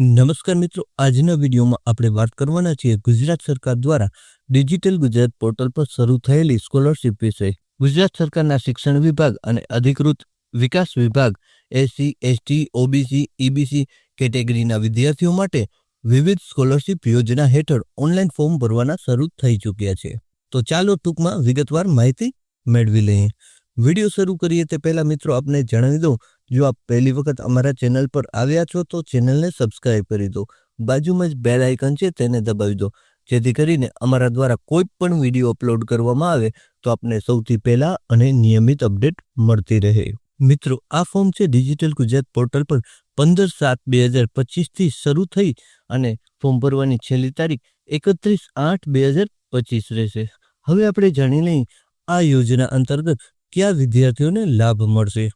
નમસ્કાર મિત્રો, આજના વિડીયોમાં આપણે વાત કરવાના છીએ ગુજરાત સરકાર દ્વારા ડિજિટલ ગુજરાત પોર્ટલ પર શરૂ થયેલી સ્કોલરશિપ વિશે. ગુજરાત સરકારના શિક્ષણ વિભાગ અને અધિકૃત વિકાસ વિભાગ એસસી એસટી ઓબીસી ઈબીસી કેટેગરીના વિદ્યાર્થીઓ માટે વિવિધ સ્કોલરશિપ યોજના હેઠળ ઓનલાઈન ફોર્મ ભરવાના શરૂ થઈ ચૂક્યા છે. તો ચાલો ટૂંકમાં વિગતવાર માહિતી મેળવી લઈએ. વીડિયો શરૂ કરીએ તે પહેલા મિત્રો, આપને જણાવી દઉં જો આપ પહેલી વખત અમારા ચેનલ પર આવ્યા છો, તો ચેનલને સબસ્ક્રાઇબ કરી દો. બાજુમાં જ બેલ આઇકન છે, તેને દબાવી દો. જેથી કરીને અમારા દ્વારા કોઈ પણ વીડિયો અપલોડ કરવામાં આવે, તો આપને સૌથી પહેલા અને નિયમિત અપડેટ મળતી રહે. મિત્રો, આ ફોર્મ છે ડિજિટલ ગુજરાત પોર્ટલ પર પંદર સાત બે હજાર પચીસથી શરૂ થઈ અને ફોર્મ ભરવાની છેલ્લી તારીખ એકત્રીસ આઠ બે હજાર પચીસ રહેશે. હવે આપણે જાણી લઈએ આ યોજના અંતર્ગત કયા વિદ્યાર્થીઓને લાભ મળશે.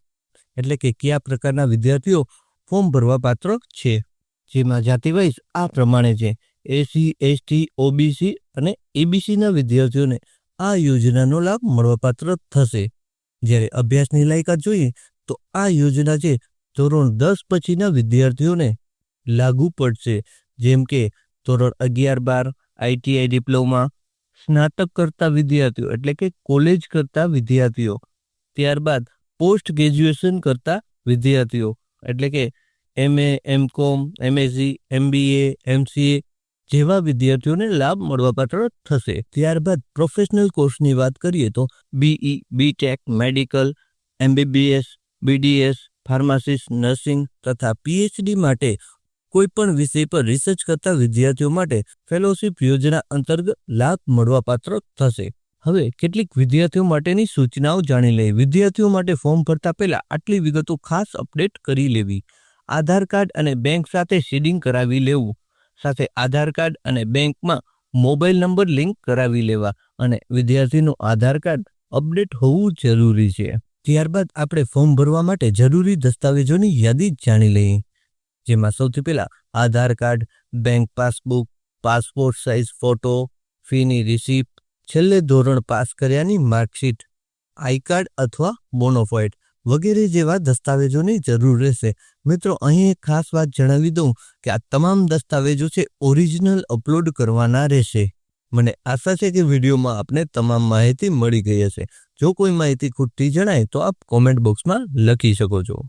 એટલે કે કયા પ્રકારના વિદ્યાર્થીઓ ફોર્મ ભરવા પાત્ર છે? જેમાં જાતિવાઇઝ આ પ્રમાણે છે. એસી એસટી ઓબીસી અને એબીસીના વિદ્યાર્થીઓને આ યોજનાનો લાભ મળવાપાત્ર થશે. જ્યારે અભ્યાસની લાયકાત જોઈએ, તો આ યોજના છે, ધોરણ દસ પછીના વિદ્યાર્થીઓને લાગુ પડશે. જેમ કે, ધોરણ અગિયાર બાર આઈટીઆઈ ડિપ્લોમા, સ્નાતક કરતા વિદ્યાર્થીઓ એટલે કે કોલેજ કરતા વિદ્યાર્થીઓ. ત્યારબાદ પોસ્ટ ગ્રેજ્યુએશન કરતા વિદ્યાર્થીઓ. એટલે કે એમએ એમ કોમ એમએસસી, એમબીએ, એમસીએ જેવા વિદ્યાર્થીઓને લાભ મળવાપાત્ર થશે. ત્યારબાદ પ્રોફેશનલ કોર્સની વાત કરીએ તો BE, BTech, medical, MBBS, BDS, pharmacist, nursing તથા પીએચડી માટે કોઈપણ વિષય પર રિસર્ચ કરતા વિદ્યાર્થીઓ માટે ફેલોશિપ યોજના અંતર્ગત લાભ મળવાપાત્ર થશે. હવે કેટલીક વિદ્યાર્થીઓ માટેની સૂચનાઓ જાણી લઈએ વિદ્યાર્થીઓ માટે ફોર્મ ભરતા પહેલા આટલી વિગતો ખાસ અપડેટ કરી લેવી. આધાર કાર્ડ અને બેંક સાથે શેડિંગ કરાવી લેવું. સાથે આધાર કાર્ડ અને બેંકમાં મોબાઈલ નંબર લિંક કરાવી લેવા અને વિદ્યાર્થીનું આધાર કાર્ડ અપડેટ હોવું જરૂરી છે. ત્યારબાદ આપણે ફોર્મ ભરવા માટે જરૂરી દસ્તાવેજોની યાદી જાણી લઈએ. જેમાં સૌથી પહેલા Aadhaar card, bank passbook, passport size photo, ફીની રિસિપ્ટ છેલ્લે ધોરણ પાસ કર્યાની માર્કશીટ, આઈ કાર્ડ અથવા બોનોફાઇડ વગેરે જેવા દસ્તાવેજોની જરૂર રહેશે. મિત્રો, અહીં એક ખાસ વાત જણાવી દઉં કે આ તમામ દસ્તાવેજો છે ઓરિજિનલ અપલોડ કરવાના રહેશે. મને આશા છે કે વિડીયોમાં આપને તમામ માહિતી મળી ગઈ હશે. જો કોઈ માહિતી ખૂટતી જણાય તો આપ કોમેન્ટ બોક્સમાં લખી શકો છો.